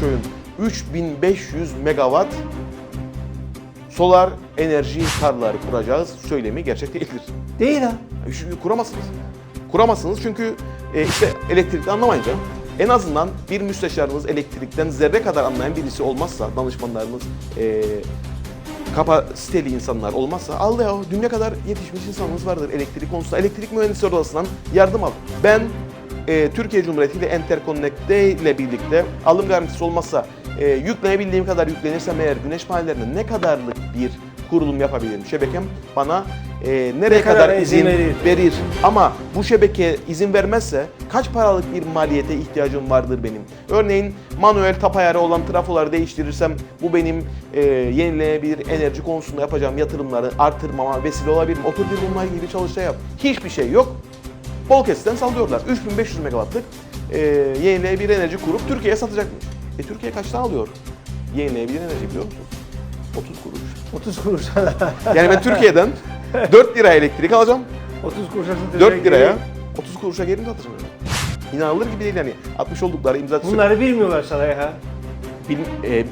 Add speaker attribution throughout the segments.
Speaker 1: Köyün 3500 megawatt solar enerji tarlaları kuracağız söylemi gerçek değildir.
Speaker 2: Değil ha.
Speaker 1: Kuramazsınız. Kuramazsınız çünkü e, işte elektrikten anlamayınca en azından bir müsteşarınız elektrikten zerre kadar anlayan birisi olmazsa, danışmanlarınız e, kapasiteli insanlar olmazsa al ya dünya kadar yetişmiş insanımız vardır elektrik konusunda. Elektrik mühendisleri odasından yardım al. Ben e, Türkiye Cumhuriyeti ile Interconnect'te ile birlikte alım garantisi olmazsa e, yüklenebildiğim kadar yüklenirsem eğer güneş panellerine ne kadarlık bir kurulum yapabilirim? Şebekem bana e, nereye
Speaker 2: Ne kadar
Speaker 1: kadar,
Speaker 2: izin
Speaker 1: izin
Speaker 2: verir?
Speaker 1: verir. Ama bu şebeke izin vermezse kaç paralık bir maliyete ihtiyacım vardır benim? Örneğin manuel tap ayarı olan trafoları değiştirirsem bu benim e, yenilenebilir enerji konusunda yapacağım yatırımları artırmama vesile olabilir mi? Otur bir bununla ilgili çalıştay yap. Hiçbir şey yok. Bol kesitten sallıyorlar. 3500 megawattlık e, yenilenebilir enerji kurup Türkiye'ye satacakmış. E Türkiye kaçtan alıyor? Yenilenebilir enerji biliyor musunuz? 30 kuruş.
Speaker 2: 30 kuruş.
Speaker 1: Yani ben Türkiye'den 4 liraya elektrik alacağım.
Speaker 2: 30 kuruşa satacak.
Speaker 1: 4 liraya 30 kuruşa geri mi satacağım? İnanılır gibi değil yani. Atmış oldukları imza...
Speaker 2: Bunları bilmiyorlar sana ya.
Speaker 1: Bil- e,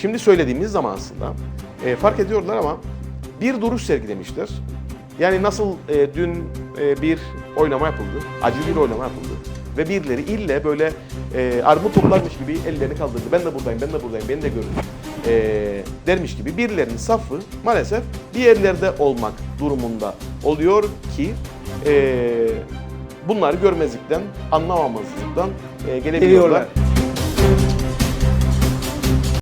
Speaker 1: şimdi söylediğimiz zaman aslında e, fark ediyorlar ama bir duruş sergilemişler. Yani nasıl e, dün e, bir oylama yapıldı, acı bir oylama yapıldı ve birileri ille böyle e, armut toplarmış gibi ellerini kaldırdı. Ben de buradayım, ben de buradayım, beni de görün e, dermiş gibi birilerinin safı maalesef bir yerlerde olmak durumunda oluyor ki e, bunları görmezlikten, anlamamazlıktan e, gelebiliyorlar.
Speaker 2: Geliyorlar.